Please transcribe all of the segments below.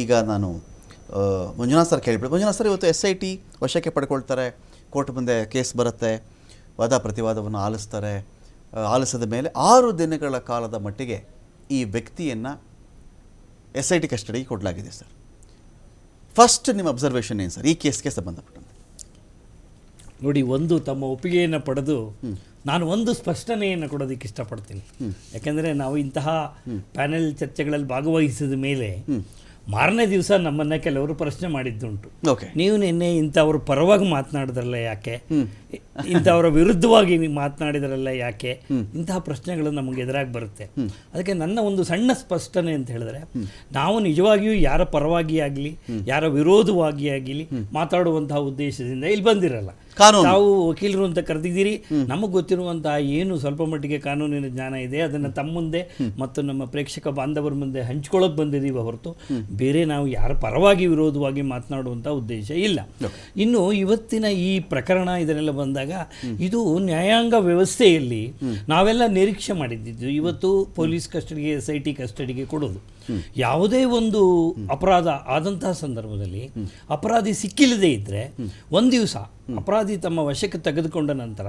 ಈಗ ನಾನು ಮಂಜುನಾಥ್ ಸರ್ ಕೇಳಿಬಿಟ್ಟು, ಮಂಜುನಾಥ್ ಸರ್ ಇವತ್ತು ಎಸ್ ಐ ಟಿ ವಶಕ್ಕೆ ಪಡ್ಕೊಳ್ತಾರೆ, ಕೋರ್ಟ್ ಮುಂದೆ ಕೇಸ್ ಬರುತ್ತೆ, ವಾದ ಪ್ರತಿವಾದವನ್ನು ಆಲಿಸ್ತಾರೆ ಆಲಿಸಿದ ಮೇಲೆ ಆರು ದಿನಗಳ ಕಾಲದ ಮಟ್ಟಿಗೆ ಈ ವ್ಯಕ್ತಿಯನ್ನು ಎಸ್ ಐ ಟಿ ಕಸ್ಟಡಿಗೆ ಕೊಡಲಾಗಿದೆ ಸರ್. ಫಸ್ಟ್ ನಿಮ್ಮ ಅಬ್ಸರ್ವೇಷನ್ ಏನು ಸರ್? ಈ ಕೇಸ್ಗೆ ಸಂಬಂಧಪಟ್ಟಂತೆ. ನೋಡಿ ಒಂದು ತಮ್ಮ ಒಪ್ಪಿಗೆಯನ್ನು ಪಡೆದು ನಾನು ಒಂದು ಸ್ಪಷ್ಟನೆಯನ್ನು ಕೊಡೋದಕ್ಕೆ ಇಷ್ಟಪಡ್ತೀನಿ. ಯಾಕೆಂದರೆ ನಾವು ಇಂತಹ ಪ್ಯಾನೆಲ್ ಚರ್ಚೆಗಳಲ್ಲಿ ಭಾಗವಹಿಸಿದ ಮೇಲೆ ಮಾರನೇ ದಿವಸ ನಮ್ಮನ್ನ ಕೆಲವರು ಪ್ರಶ್ನೆ ಮಾಡಿದ್ದುಂಟು. ಓಕೆ ನೀವು ನಿನ್ನೆ ಇಂಥವ್ರ ಪರವಾಗಿ ಮಾತನಾಡಿದ್ರಲ್ಲ ಯಾಕೆ? ಇಂಥವರ ವಿರುದ್ಧವಾಗಿ ನೀವು ಮಾತನಾಡಿದ್ರಲ್ಲ ಯಾಕೆ? ಇಂತಹ ಪ್ರಶ್ನೆಗಳು ನಮಗೆ ಎದುರಾಗಿ ಬರುತ್ತೆ. ಅದಕ್ಕೆ ನನ್ನ ಒಂದು ಸಣ್ಣ ಸ್ಪಷ್ಟನೆ ಅಂತ ಹೇಳಿದ್ರೆ ನಾವು ನಿಜವಾಗಿಯೂ ಯಾರ ಪರವಾಗಿ ಆಗಲಿ ಯಾರ ವಿರೋಧವಾಗಿ ಆಗಲಿ ಮಾತಾಡುವಂತಹ ಉದ್ದೇಶದಿಂದ ಇಲ್ಲಿ ಬಂದಿರಲ್ಲ. ನಾವು ತಾವು ವಕೀಲರು ಅಂತ ಕರೆದಿದ್ದೀರಿ. ನಮಗೆ ಗೊತ್ತಿರುವಂತಹ ಏನು ಸ್ವಲ್ಪ ಮಟ್ಟಿಗೆ ಕಾನೂನಿನ ಜ್ಞಾನ ಇದೆ ಅದನ್ನು ತಮ್ಮ ಮುಂದೆ ಮತ್ತು ನಮ್ಮ ಪ್ರೇಕ್ಷಕ ಬಾಂಧವರ ಮುಂದೆ ಹಂಚ್ಕೊಳ್ಳೋಕೆ ಬಂದಿದ್ದೀವಿ ಹೊರತು ಬೇರೆ ನಾವು ಯಾರ ಪರವಾಗಿ ವಿರೋಧವಾಗಿ ಮಾತನಾಡುವಂಥ ಉದ್ದೇಶ ಇಲ್ಲ. ಇನ್ನು ಇವತ್ತಿನ ಈ ಪ್ರಕರಣ ಇದನ್ನೆಲ್ಲ ಬಂದಾಗ ಇದು ನ್ಯಾಯಾಂಗ ವ್ಯವಸ್ಥೆಯಲ್ಲಿ ನಾವೆಲ್ಲ ನಿರೀಕ್ಷೆ ಮಾಡಿದ್ದಿದ್ದು ಇವತ್ತು ಪೊಲೀಸ್ ಕಸ್ಟಡಿಗೆ ಎಸ್ ಐ ಟಿ ಕಸ್ಟಡಿಗೆ ಕೊಡೋದು. ಯಾವುದೇ ಒಂದು ಅಪರಾಧ ಆದಂತಹ ಸಂದರ್ಭದಲ್ಲಿ ಅಪರಾಧಿ ಸಿಕ್ಕಿಲ್ಲದೆ ಇದ್ದರೆ ಒಂದು ದಿವಸ ಅಪರಾಧಿ ತಮ್ಮ ವಶಕ್ಕೆ ತೆಗೆದುಕೊಂಡ ನಂತರ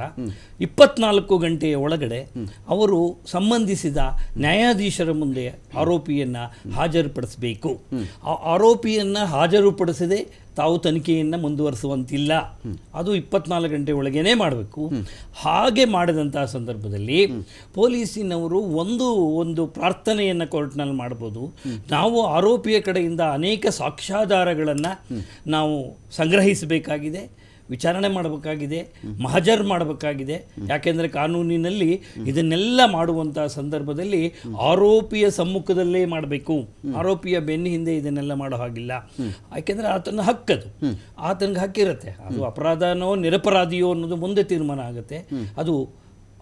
ಇಪ್ಪತ್ನಾಲ್ಕು ಗಂಟೆಯ ಒಳಗಡೆ ಅವರು ಸಂಬಂಧಿಸಿದ ನ್ಯಾಯಾಧೀಶರ ಮುಂದೆ ಆರೋಪಿಯನ್ನ ಹಾಜರುಪಡಿಸಬೇಕು. ಆ ಆರೋಪಿಯನ್ನ ಹಾಜರುಪಡಿಸದೆ ತಾವು ತನಿಖೆಯನ್ನು ಮುಂದುವರಿಸುವಂತಿಲ್ಲ. ಅದು ಇಪ್ಪತ್ನಾಲ್ಕು ಗಂಟೆ ಒಳಗೇನೆ ಮಾಡಬೇಕು. ಹಾಗೆ ಮಾಡಿದಂತಹ ಸಂದರ್ಭದಲ್ಲಿ ಪೊಲೀಸಿನವರು ಒಂದು ಒಂದು ಪ್ರಾರ್ಥನೆಯನ್ನು ಕೋರ್ಟ್ನಲ್ಲಿ ಮಾಡ್ಬೋದು. ನಾವು ಆರೋಪಿಯ ಕಡೆಯಿಂದ ಅನೇಕ ಸಾಕ್ಷ್ಯಾಧಾರಗಳನ್ನು ನಾವು ಸಂಗ್ರಹಿಸಬೇಕಾಗಿದೆ, ವಿಚಾರಣೆ ಮಾಡಬೇಕಾಗಿದೆ, ಮಹಜರ್ ಮಾಡಬೇಕಾಗಿದೆ. ಯಾಕೆಂದರೆ ಕಾನೂನಿನಲ್ಲಿ ಇದನ್ನೆಲ್ಲ ಮಾಡುವಂಥ ಸಂದರ್ಭದಲ್ಲಿ ಆರೋಪಿಯ ಸಮ್ಮುಖದಲ್ಲೇ ಮಾಡಬೇಕು. ಆರೋಪಿಯ ಬೆನ್ನ ಹಿಂದೆ ಇದನ್ನೆಲ್ಲ ಮಾಡೋ ಹಾಗಿಲ್ಲ. ಯಾಕೆಂದರೆ ಆತನ ಹಕ್ಕದು ಆತನಿಗೆ ಹಕ್ಕಿರುತ್ತೆ ಅದು ಅಪರಾಧನೋ ನಿರಪರಾಧಿಯೋ ಅನ್ನೋದು ಮುಂದೆ ತೀರ್ಮಾನ ಆಗುತ್ತೆ. ಅದು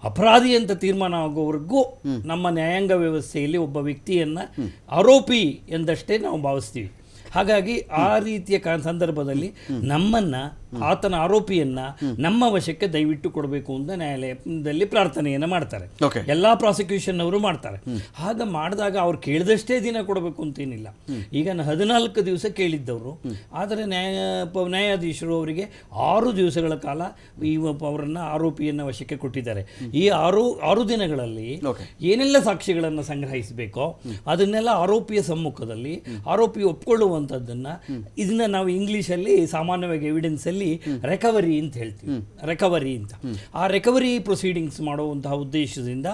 ಅಪರಾಧಿ ಅಂತ ತೀರ್ಮಾನ ಆಗೋವರೆಗೂ ನಮ್ಮ ನ್ಯಾಯಾಂಗ ವ್ಯವಸ್ಥೆಯಲ್ಲಿ ಒಬ್ಬ ವ್ಯಕ್ತಿಯನ್ನು ಆರೋಪಿ ಎಂದಷ್ಟೇ ನಾವು ಭಾವಿಸ್ತೀವಿ. ಹಾಗಾಗಿ ಆ ರೀತಿಯ ಕಾ ಸಂದರ್ಭದಲ್ಲಿ ನಮ್ಮನ್ನ ಆತನ ಆರೋಪಿಯನ್ನ ನಮ್ಮ ವಶಕ್ಕೆ ದಯವಿಟ್ಟು ಕೊಡಬೇಕು ಅಂತ ನ್ಯಾಯಾಲಯದಲ್ಲಿ ಪ್ರಾರ್ಥನೆಯನ್ನು ಮಾಡ್ತಾರೆ. ಎಲ್ಲಾ ಪ್ರಾಸಿಕ್ಯೂಷನ್ ಅವರು ಮಾಡ್ತಾರೆ. ಹಾಗೆ ಮಾಡಿದಾಗ ಅವ್ರು ಕೇಳಿದಷ್ಟೇ ದಿನ ಕೊಡಬೇಕು ಅಂತೇನಿಲ್ಲ. ಈಗ ಹದಿನಾಲ್ಕು ದಿವಸ ಕೇಳಿದ್ದವರು. ಆದರೆ ನ್ಯಾಯ ನ್ಯಾಯಾಧೀಶರು ಅವರಿಗೆ ಆರು ದಿವಸಗಳ ಕಾಲ ಈ ಅವರನ್ನ ಆರೋಪಿಯನ್ನ ವಶಕ್ಕೆ ಕೊಟ್ಟಿದ್ದಾರೆ. ಈ ಆರು ಆರು ದಿನಗಳಲ್ಲಿ. ಏನೆಲ್ಲ ಸಾಕ್ಷಿಗಳನ್ನು ಸಂಗ್ರಹಿಸಬೇಕೋ ಅದನ್ನೆಲ್ಲ ಆರೋಪಿಯ ಸಮ್ಮುಖದಲ್ಲಿ ಆರೋಪಿ ಒಪ್ಕೊಳ್ಳುವಂಥದ್ದನ್ನ ಇದನ್ನ ನಾವು ಇಂಗ್ಲಿಷಲ್ಲಿ ಸಾಮಾನ್ಯವಾಗಿ ಎವಿಡೆನ್ಸ್ ಅಲ್ಲಿ ರೆಕವರಿ ಅಂತ ಹೇಳ್ತೀವಿ. ರೆಕವರಿ ಅಂತ. ಆ ರೆಕವರಿ ಪ್ರೊಸೀಡಿಂಗ್ಸ್ ಮಾಡುವಂತಹ ಉದ್ದೇಶದಿಂದ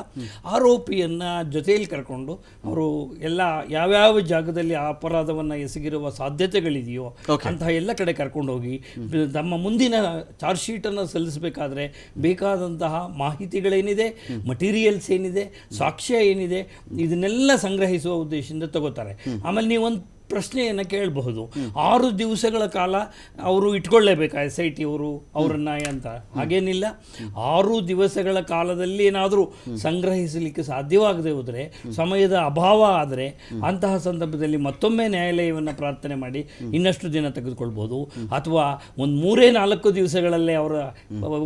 ಆರೋಪಿಯನ್ನ ಜೊತೆಯಲ್ಲಿ ಕರ್ಕೊಂಡು ಅವರು ಎಲ್ಲ ಯಾವ್ಯಾವ ಜಾಗದಲ್ಲಿ ಆ ಅಪರಾಧವನ್ನ ಎಸಗಿರುವ ಸಾಧ್ಯತೆಗಳಿದೆಯೋ ಅಂತಹ ಎಲ್ಲ ಕಡೆ ಕರ್ಕೊಂಡು ಹೋಗಿ ತಮ್ಮ ಮುಂದಿನ ಚಾರ್ಜ್ ಶೀಟನ್ನು ಸಲ್ಲಿಸಬೇಕಾದ್ರೆ ಬೇಕಾದಂತಹ ಮಾಹಿತಿಗಳೇನಿದೆ ಮಟೀರಿಯಲ್ಸ್ ಏನಿದೆ ಸಾಕ್ಷ್ಯ ಏನಿದೆ ಇದನ್ನೆಲ್ಲ ಸಂಗ್ರಹಿಸುವ ಉದ್ದೇಶದಿಂದ ತಗೋತಾರೆ. ಆಮೇಲೆ ನೀವೊಂದು ಪ್ರಶ್ನೆಯನ್ನು ಕೇಳಬಹುದು. ಆರು ದಿವಸಗಳ ಕಾಲ ಅವರು ಇಟ್ಕೊಳ್ಳೇಬೇಕಾ ಎಸ್ ಐ ಟಿ ಅವರು ಅವರನ್ನ ಅಂತ? ಹಾಗೇನಿಲ್ಲ. ಆರು ದಿವಸಗಳ ಕಾಲದಲ್ಲಿ ಏನಾದರೂ ಸಂಗ್ರಹಿಸಲಿಕ್ಕೆ ಸಾಧ್ಯವಾಗದೆ ಹೋದರೆ ಸಮಯದ ಅಭಾವ ಆದರೆ ಅಂತಹ ಸಂದರ್ಭದಲ್ಲಿ ಮತ್ತೊಮ್ಮೆ ನ್ಯಾಯಾಲಯವನ್ನು ಪ್ರಾರ್ಥನೆ ಮಾಡಿ ಇನ್ನಷ್ಟು ದಿನ ತೆಗೆದುಕೊಳ್ಬೋದು ಅಥವಾ ಒಂದು ಮೂರೇ ನಾಲ್ಕು ದಿವಸಗಳಲ್ಲೇ ಅವರ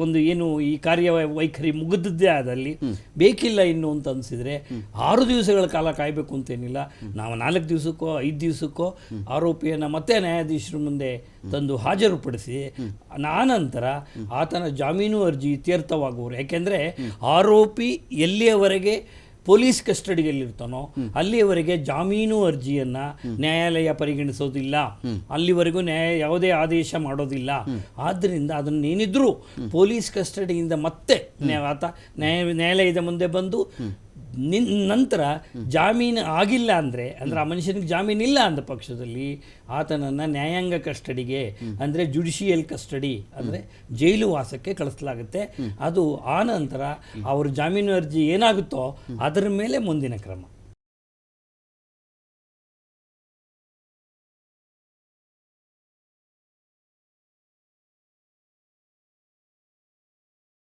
ಒಂದು ಏನು ಈ ಕಾರ್ಯ ವೈಖರಿ ಮುಗಿದದ್ದೇ ಆದಲ್ಲಿ ಬೇಕಿಲ್ಲ ಇನ್ನು ಅಂತ ಅನಿಸಿದರೆ ಆರು ದಿವಸಗಳ ಕಾಲ ಕಾಯಬೇಕು ಅಂತೇನಿಲ್ಲ ನಾವು ನಾಲ್ಕು ದಿವಸಕ್ಕೋ ಐದು ದಿವಸಕ್ಕೋ ಆರೋಪಿಯನ್ನು ಮತ್ತೆ ನ್ಯಾಯಾಧೀಶರ ಮುಂದೆ ತಂದು ಹಾಜರುಪಡಿಸಿ ಆನಂತರ ಆತನ ಜಾಮೀನು ಅರ್ಜಿ ಇತ್ಯರ್ಥವಾಗುವರು. ಯಾಕೆಂದರೆ ಆರೋಪಿ ಎಲ್ಲಿಯವರೆಗೆ ಪೊಲೀಸ್ ಕಸ್ಟಡಿಯಲ್ಲಿರ್ತಾನೋ, ಅಲ್ಲಿಯವರೆಗೆ ಜಾಮೀನು ಅರ್ಜಿಯನ್ನ ನ್ಯಾಯಾಲಯ ಪರಿಗಣಿಸೋದಿಲ್ಲ. ಅಲ್ಲಿವರೆಗೂ ನ್ಯಾಯ ಯಾವುದೇ ಆದೇಶ ಮಾಡೋದಿಲ್ಲ. ಆದ್ದರಿಂದ ಅದನ್ನೇನಿದ್ರೂ ಪೊಲೀಸ್ ಕಸ್ಟಡಿಯಿಂದ ಮತ್ತೆ ನ್ಯಾಯ, ನ್ಯಾಯಾಲಯದ ಮುಂದೆ ಬಂದು ನಿನ್ ನಂತರ ಜಾಮೀನು ಆಗಿಲ್ಲ ಅಂದರೆ ಅಂದರೆ ಆ ಮನುಷ್ಯನಿಗೆ ಜಾಮೀನು ಇಲ್ಲ ಅಂದ ಪಕ್ಷದಲ್ಲಿ, ಆತನನ್ನು ನ್ಯಾಯಾಂಗ ಕಸ್ಟಡಿಗೆ, ಅಂದರೆ ಜುಡಿಷಿಯಲ್ ಕಸ್ಟಡಿ, ಅಂದರೆ ಜೈಲು ವಾಸಕ್ಕೆ ಕಳಿಸಲಾಗುತ್ತೆ. ಅದು ಆ ನಂತರ ಅವ್ರ ಜಾಮೀನು ಅರ್ಜಿ ಏನಾಗುತ್ತೋ ಅದರ ಮೇಲೆ ಮುಂದಿನ ಕ್ರಮ.